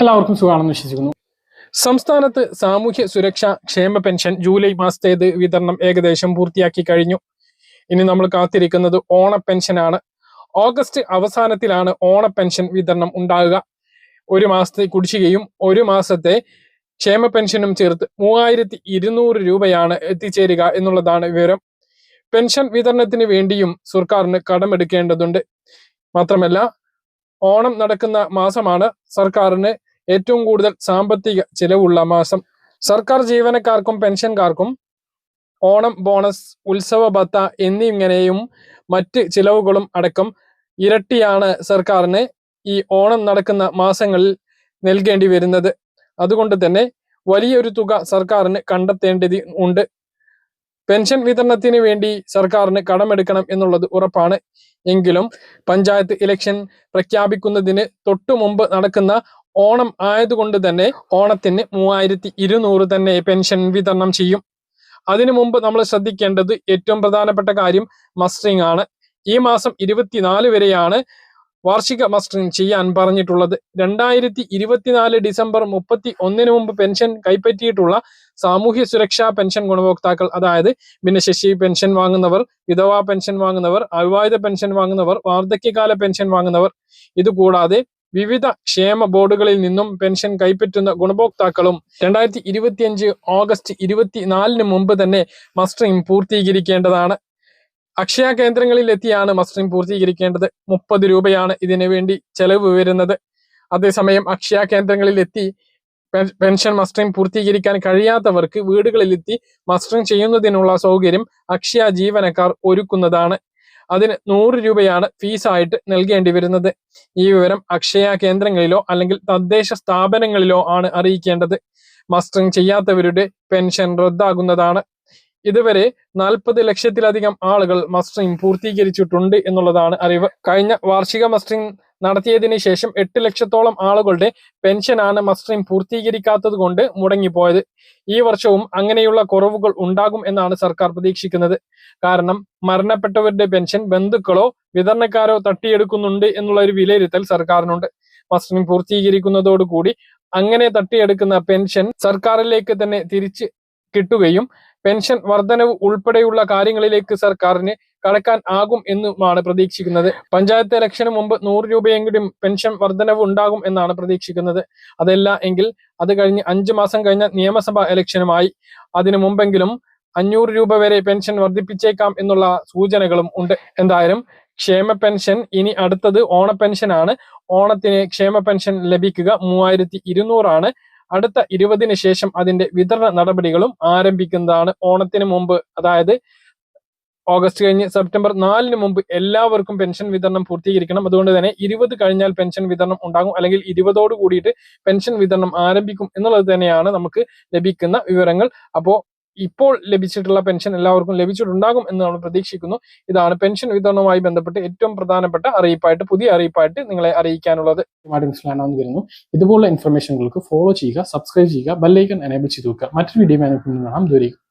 എല്ലാവർക്കും സുഖമാണെന്ന് വിശ്വസിക്കുന്നു. സംസ്ഥാനത്ത് സാമൂഹ്യ സുരക്ഷാ ക്ഷേമ പെൻഷൻ ജൂലൈ മാസത്തേത് വിതരണം ഏകദേശം പൂർത്തിയാക്കി കഴിഞ്ഞു. ഇനി നമ്മൾ കാത്തിരിക്കുന്നത് ഓണ പെൻഷനാണ്. ഓഗസ്റ്റ് അവസാനത്തിലാണ് ഓണ പെൻഷൻ വിതരണം ഉണ്ടാകുക. ഒരു മാസത്തെ കുടിശ്ശികയും ഒരു മാസത്തെ ക്ഷേമ പെൻഷനും ചേർത്ത് മൂവായിരത്തി ഇരുന്നൂറ് രൂപയാണ് എത്തിച്ചേരുക എന്നുള്ളതാണ് വിവരം. പെൻഷൻ വിതരണത്തിന് വേണ്ടിയും സർക്കാരിന് കടമെടുക്കേണ്ടതുണ്ട്. മാത്രമല്ല ഓണം നടക്കുന്ന മാസമാണ് സർക്കാരിന് ഏറ്റവും കൂടുതൽ സാമ്പത്തിക ചിലവുള്ള മാസം. സർക്കാർ ജീവനക്കാർക്കും പെൻഷൻകാർക്കും ഓണം ബോണസ് ഉത്സവ ഭത്ത എന്നിങ്ങനെയും മറ്റ് ചിലവുകളും അടക്കം ഇരട്ടിയാണ് സർക്കാരിന് ഈ ഓണം നടക്കുന്ന മാസങ്ങളിൽ നൽകേണ്ടി വരുന്നത്. അതുകൊണ്ട് തന്നെ വലിയൊരു തുക സർക്കാരിന് കണ്ടെത്തേണ്ടത് ഉണ്ട്. പെൻഷൻ വിതരണത്തിന് വേണ്ടി സർക്കാരിന് കടമെടുക്കണം എന്നുള്ളത് ഉറപ്പാണ്. എങ്കിലും പഞ്ചായത്ത് ഇലക്ഷൻ പ്രഖ്യാപിക്കുന്നതിന് തൊട്ടു മുമ്പ് നടക്കുന്ന ഓണം ആയതുകൊണ്ട് തന്നെ ഓണത്തിന് മൂവായിരത്തി ഇരുന്നൂറ് തന്നെ പെൻഷൻ വിതരണം ചെയ്യും. അതിനു മുമ്പ് നമ്മൾ ശ്രദ്ധിക്കേണ്ടത് ഏറ്റവും പ്രധാനപ്പെട്ട കാര്യം മസ്റ്ററിംഗ് ആണ്. ഈ മാസം ഇരുപത്തിനാല് വരെയാണ് വാർഷിക മസ്റ്ററിംഗ് ചെയ്യാൻ പറഞ്ഞിട്ടുള്ളത്. രണ്ടായിരത്തി ഇരുപത്തിനാല് ഡിസംബർ മുപ്പത്തി ഒന്നിന് മുമ്പ് പെൻഷൻ കൈപ്പറ്റിയിട്ടുള്ള സാമൂഹ്യ സുരക്ഷാ പെൻഷൻ ഗുണഭോക്താക്കൾ അതായത് ഭിന്നശേഷി പെൻഷൻ വാങ്ങുന്നവർ വിധവാ പെൻഷൻ വാങ്ങുന്നവർ അവിവാഹിത പെൻഷൻ വാങ്ങുന്നവർ വാർദ്ധക്യകാല പെൻഷൻ വാങ്ങുന്നവർ ഇതുകൂടാതെ വിവിധ ക്ഷേമ ബോർഡുകളിൽ നിന്നും പെൻഷൻ കൈപ്പറ്റുന്ന ഗുണഭോക്താക്കളും രണ്ടായിരത്തി ഇരുപത്തിയഞ്ച് ഓഗസ്റ്റ് ഇരുപത്തിനാലിന് മുമ്പ് തന്നെ മസ്റ്ററിംഗ് പൂർത്തീകരിക്കേണ്ടതാണ്. അക്ഷയ കേന്ദ്രങ്ങളിൽ എത്തിയാണ് മസ്റ്ററിംഗ് പൂർത്തീകരിക്കേണ്ടത്. മുപ്പത് രൂപയാണ് ഇതിനു വേണ്ടി ചെലവ് വരുന്നത്. അതേസമയം അക്ഷയ കേന്ദ്രങ്ങളിൽ എത്തി പെൻഷൻ മസ്റ്ററിംഗ് പൂർത്തീകരിക്കാൻ കഴിയാത്തവർക്ക് വീടുകളിലെത്തി മസ്റ്ററിംഗ് ചെയ്യുന്നതിനുള്ള സൗകര്യം അക്ഷയ ജീവനക്കാർ ഒരുക്കുന്നതാണ്. അതിന് നൂറ് രൂപയാണ് ഫീസായിട്ട് നൽകേണ്ടി വരുന്നത്. ഈ വിവരം അക്ഷയ കേന്ദ്രങ്ങളിലോ അല്ലെങ്കിൽ തദ്ദേശ സ്ഥാപനങ്ങളിലോ ആണ് അറിയിക്കേണ്ടത്. മസ്റ്ററിംഗ് ചെയ്യാത്തവരുടെ പെൻഷൻ റദ്ദാകുന്നതാണ്. ഇതുവരെ നാൽപ്പത് ലക്ഷത്തിലധികം ആളുകൾ മസ്റ്ററിംഗ് പൂർത്തീകരിച്ചിട്ടുണ്ട് എന്നുള്ളതാണ് അറിവ്. കഴിഞ്ഞ വാർഷിക മസ്റ്ററിംഗ് നടത്തിയതിന് ശേഷം എട്ട് ലക്ഷത്തോളം ആളുകളുടെ പെൻഷനാണ് മസ്ട്രീം പൂർത്തീകരിക്കാത്തത് കൊണ്ട് മുടങ്ങിപ്പോയത്. ഈ വർഷവും അങ്ങനെയുള്ള കുറവുകൾ ഉണ്ടാകും എന്നാണ് സർക്കാർ പ്രതീക്ഷിക്കുന്നത്. കാരണം മരണപ്പെട്ടവരുടെ പെൻഷൻ ബന്ധുക്കളോ വിതരണക്കാരോ തട്ടിയെടുക്കുന്നുണ്ട് എന്നുള്ള ഒരു വിലയിരുത്തൽ സർക്കാരിനുണ്ട്. മസ്ട്രീം പൂർത്തീകരിക്കുന്നതോടുകൂടി അങ്ങനെ തട്ടിയെടുക്കുന്ന പെൻഷൻ സർക്കാരിലേക്ക് തന്നെ തിരിച്ച് കിട്ടുകയും പെൻഷൻ വർധനവ് ഉൾപ്പെടെയുള്ള കാര്യങ്ങളിലേക്ക് സർക്കാരിന് കടക്കാൻ ആകും എന്നുമാണ് പ്രതീക്ഷിക്കുന്നത്. പഞ്ചായത്ത് ഇലക്ഷന് മുമ്പ് നൂറ് രൂപയെങ്കിലും പെൻഷൻ വർധനവ് ഉണ്ടാകും എന്നാണ് പ്രതീക്ഷിക്കുന്നത്. അതല്ല എങ്കിൽ അത് കഴിഞ്ഞ് അഞ്ചു മാസം കഴിഞ്ഞ നിയമസഭാ ഇലക്ഷനുമായി അതിനു മുമ്പെങ്കിലും അഞ്ഞൂറ് രൂപ വരെ പെൻഷൻ വർദ്ധിപ്പിച്ചേക്കാം എന്നുള്ള സൂചനകളും ഉണ്ട്. എന്തായാലും ക്ഷേമ പെൻഷൻ ഇനി അടുത്തത് ഓണ പെൻഷനാണ്. ഓണത്തിന് ക്ഷേമ പെൻഷൻ ലഭിക്കുക മൂവായിരത്തി ഇരുന്നൂറാണ് അടുത്ത ഇരുപതിന് ശേഷം അതിന്റെ വിതരണ നടപടികളും ആരംഭിക്കുന്നതാണ്. ഓണത്തിന് മുമ്പ് അതായത് ഓഗസ്റ്റ് കഴിഞ്ഞ് സെപ്റ്റംബർ നാലിന് മുമ്പ് എല്ലാവർക്കും പെൻഷൻ വിതരണം പൂർത്തീകരിക്കണം. അതുകൊണ്ട് തന്നെ ഇരുപത് കഴിഞ്ഞാൽ പെൻഷൻ വിതരണം ഉണ്ടാകും. അല്ലെങ്കിൽ ഇരുപതോട് കൂടിയിട്ട് പെൻഷൻ വിതരണം ആരംഭിക്കും എന്നുള്ളത് തന്നെയാണ് നമുക്ക് ലഭിക്കുന്ന വിവരങ്ങൾ. അപ്പോൾ ഇപ്പോൾ ലഭിച്ചിട്ടുള്ള പെൻഷൻ എല്ലാവർക്കും ലഭിച്ചിട്ടുണ്ടാകും എന്ന് നമ്മൾ പ്രതീക്ഷിക്കുന്നു. ഇതാണ് പെൻഷൻ വിതരണവുമായി ബന്ധപ്പെട്ട് ഏറ്റവും പ്രധാനപ്പെട്ട അറിയിപ്പായിട്ട് പുതിയ അറിയിപ്പായിട്ട് നിങ്ങളെ അറിയിക്കാനുള്ളത്. വരുന്നു ഇതുപോലുള്ള ഇൻഫർമേഷനുകൾക്ക് ഫോളോ ചെയ്യുക സബ്സ്ക്രൈബ് ചെയ്യുക ബെല്ലൈക്കൺ എനേബിൾ ചെയ്തു വെക്കുക. മറ്റൊരു വീഡിയോ ദൂരേക്കും